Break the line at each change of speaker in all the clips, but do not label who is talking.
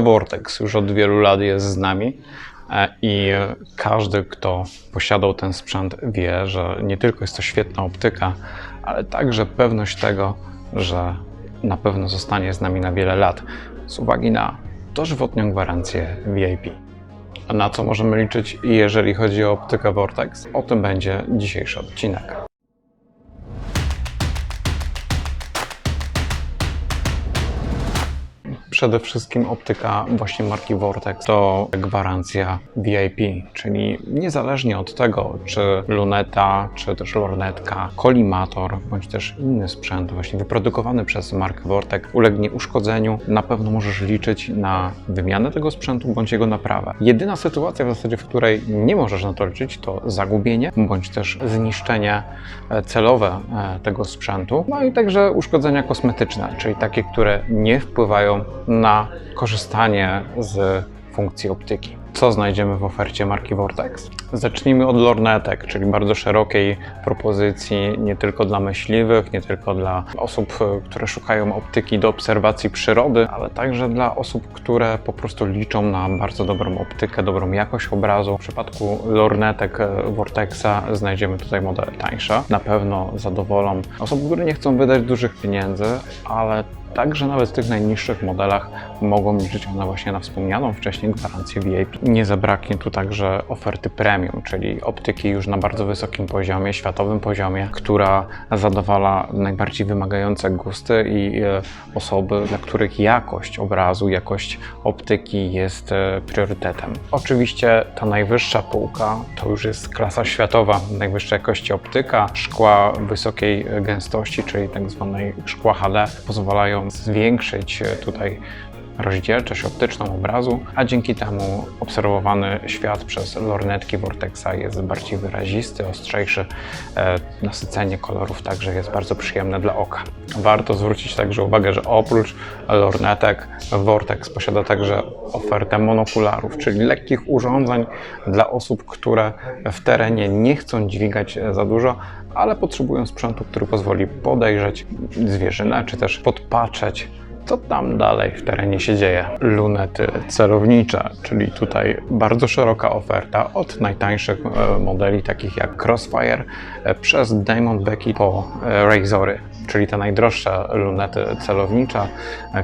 Vortex już od wielu lat jest z nami e, i każdy, kto posiadał ten sprzęt, wie, że nie tylko jest to świetna optyka, ale także pewność tego, że na pewno zostanie z nami na wiele lat z uwagi na dożywotnią gwarancję VIP. A na co możemy liczyć, jeżeli chodzi o optykę Vortex? O tym będzie dzisiejszy odcinek. Przede wszystkim optyka właśnie marki Vortex. To gwarancja VIP, czyli niezależnie od tego, czy luneta, czy też lornetka, kolimator, bądź też inny sprzęt właśnie wyprodukowany przez markę Vortex ulegnie uszkodzeniu, na pewno możesz liczyć na wymianę tego sprzętu bądź jego naprawę. Jedyna sytuacja w zasadzie, w której nie możesz na to liczyć, to zagubienie bądź też zniszczenie e, celowe e, tego sprzętu, no i także uszkodzenia kosmetyczne, czyli takie, które nie wpływają na korzystanie z funkcji optyki. Co znajdziemy w ofercie marki Vortex? Zacznijmy od lornetek, czyli bardzo szerokiej propozycji nie tylko dla myśliwych, nie tylko dla osób, które szukają optyki do obserwacji przyrody, ale także dla osób, które po prostu liczą na bardzo dobrą optykę, dobrą jakość obrazu. W przypadku lornetek e, Vortexa znajdziemy tutaj modele tańsze. Na pewno zadowolą osoby, które nie chcą wydać dużych pieniędzy, ale Także nawet w tych najniższych modelach mogą liczyć one właśnie na wspomnianą wcześniej gwarancję VIP. Nie zabraknie tu także oferty premium, czyli optyki już na bardzo wysokim poziomie, światowym poziomie, która zadowala najbardziej wymagające gusty i e, osoby, dla których jakość obrazu, jakość optyki jest e, priorytetem. Oczywiście ta najwyższa półka to już jest klasa światowa, najwyższej jakości optyka, szkła wysokiej e, gęstości, czyli tak zwanej szkła HD, pozwalają zwiększyć e, tutaj rozdzielczość optyczną obrazu, a dzięki temu obserwowany świat przez lornetki Vortexa jest bardziej wyrazisty, ostrzejszy. E, nasycenie kolorów także jest bardzo przyjemne dla oka. Warto zwrócić także uwagę, że oprócz lornetek Vortex posiada także ofertę monokularów, czyli lekkich urządzeń dla osób, które w terenie nie chcą dźwigać za dużo, ale potrzebują sprzętu, który pozwoli podejrzeć zwierzynę, czy też podpatrzeć co tam dalej w terenie się dzieje. Lunety celownicze, czyli tutaj bardzo szeroka oferta od najtańszych e, modeli takich jak Crossfire e, przez Diamondbacki po e, Razory, czyli te najdroższe lunety celownicze,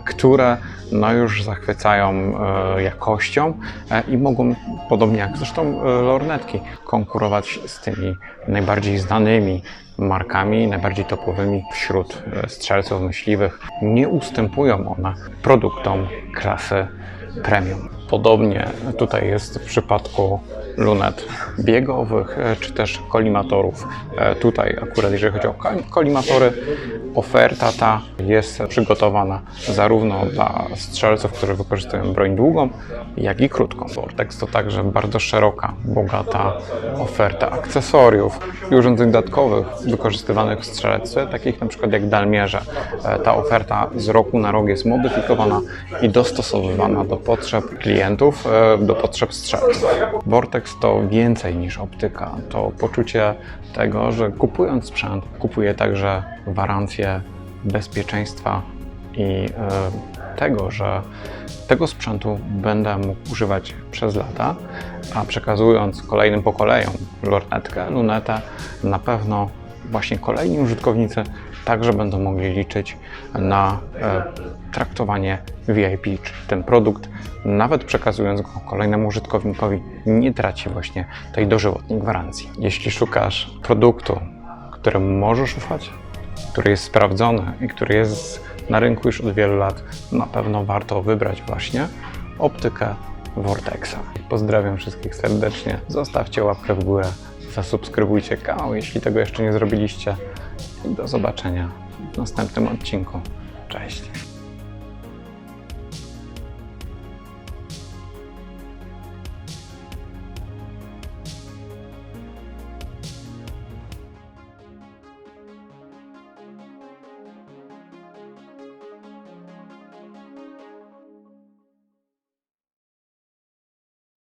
które no już zachwycają e, jakością e, i mogą, podobnie jak zresztą e, lornetki, konkurować z tymi najbardziej znanymi markami, najbardziej topowymi wśród strzelców myśliwych. Nie ustępują one produktom klasy premium. Podobnie tutaj jest w przypadku lunet biegowych e, czy też kolimatorów. E, Tutaj akurat jeżeli chodzi o kol- kolimatory, oferta ta jest przygotowana zarówno dla strzelców, którzy wykorzystują broń długą, jak i krótką. Vortex to także bardzo szeroka, bogata oferta akcesoriów i urządzeń dodatkowych wykorzystywanych w strzelectwie, takich przykład jak dalmierze. E, Ta oferta z roku na rok jest modyfikowana i dostosowywana do potrzeb klientów, e, do potrzeb strzelców. Vortex to więcej niż optyka, to poczucie tego, że kupując sprzęt, kupuje także gwarancję bezpieczeństwa i e, tego, że tego sprzętu będę mógł używać przez lata, a przekazując kolejnym pokoleniom lornetkę, lunetę, na pewno właśnie kolejni użytkownicy także będą mogli liczyć na e, traktowanie VIP, czy ten produkt, nawet przekazując go kolejnemu użytkownikowi, nie traci właśnie tej dożywotniej gwarancji. Jeśli szukasz produktu, któremu możesz ufać, który jest sprawdzony i który jest na rynku już od wielu lat, na pewno warto wybrać właśnie optykę Vortexa. Pozdrawiam wszystkich serdecznie. Zostawcie łapkę w górę, zasubskrybujcie kanał, jeśli tego jeszcze nie zrobiliście. I do zobaczenia w następnym odcinku. Cześć.